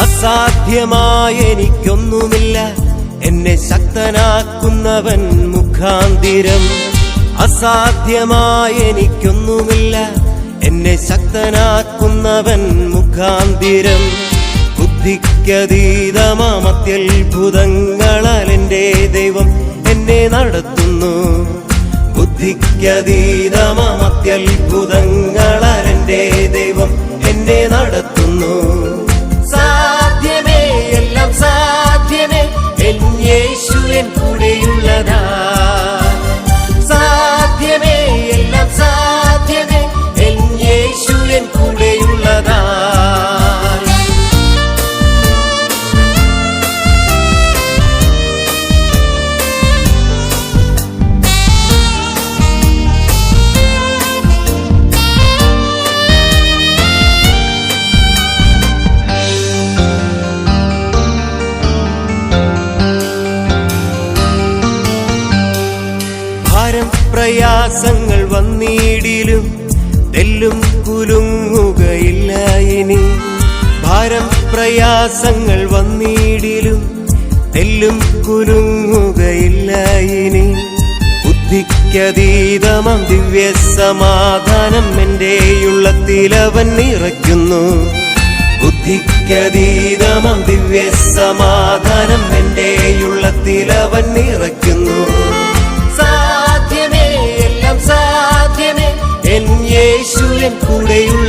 അസാധ്യമായ എനിക്കൊന്നുമില്ല എന്നെ ശക്തനാക്കുന്നവൻ മുഖാന്തിരം. അസാധ്യമായ എനിക്കൊന്നുമില്ല എന്നെ ശക്തനാക്കുന്നവൻ മുഖാന്തിരം. ബുദ്ധിക്കതീതമാമത്യത്ഭുതങ്ങളാൽ എന്റെ ദൈവം എന്നെ നടത്തുന്നു. ബുദ്ധിക്കതീതമാമത്യത്ഭുതങ്ങളാൽ എന്റെ ദൈവം എന്നെ നടത്തുന്നു. ഭാരം പ്രയാസങ്ങൾ വന്നിടിലും തെല്ലും കുലുങ്ങുകയില്ല ഇനി. ഭാരം പ്രയാസങ്ങൾ വന്നിടിലും തെല്ലും കുലുങ്ങുകയില്ല ഇനി. ബുദ്ധിക്കതീതമം ദിവ്യ സമാധാനം എന്റെ ഉള്ളത്തിലവൻ നിറയ്ക്കുന്നു. ബുദ്ധിക്കതീതമം ദിവ്യ സമാധാനം എന്റെ ഉള്ളത്തിലവൻ നിറയ്ക്കുന്നു. യേശുവൻ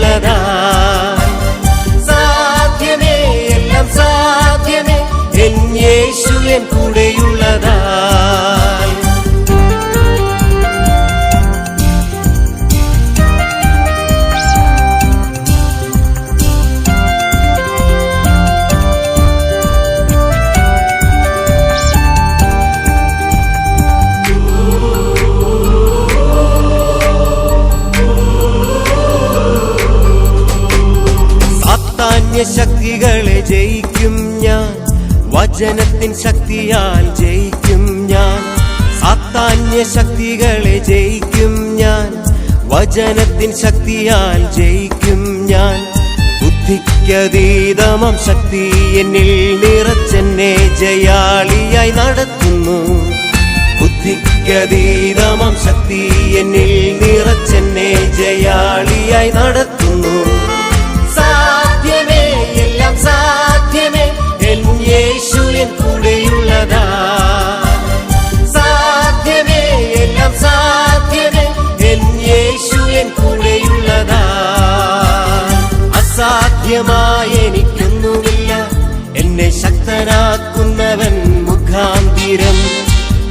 ശക്തികളെ ജയിക്കും ഞാൻ. വചനത്തിൻ ശക്തിയാൽ ജയിക്കും ഞാൻ. സാത്താന്യ ശക്തികളെ ജയിക്കും ഞാൻ. വചനത്തിൻ ശക്തിയാൽ ജയിക്കും ഞാൻ. ബുദ്ധിക്കതീതമം ശക്തി എന്നിൽ നിറച്ചെന്നെ ജയാളിയായി നടത്തുന്നു. ബുദ്ധിക്കതീതമം ശക്തി എന്നിൽ നിറച്ചെന്നെ ജയാളിയായി നടത്തുന്നു. അസാധ്യമായ എനിക്കൊന്നുമില്ല. എന്നെ ശക്തനാക്കുന്നവൻ മുഖാന്തിരം.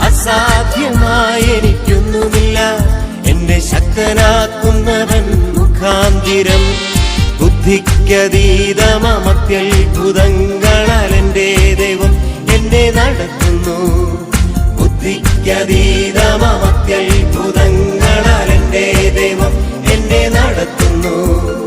അസാധ്യമായി എനിക്കൊന്നുമില്ല. എന്നെ ശക്തനാക്കുന്നവൻ മുഖാന്തിരം. ബുദ്ധിക്കതീതമത്യത്ഭുതങ്ങളാൽ എന്റെ ദൈവം എന്നെ നടത്തുന്നു. ബുദ്ധിക്കതീതമത്യത്ഭുതങ്ങളാൽ എന്റെ ദൈവം എന്നെ നടത്തുന്നു.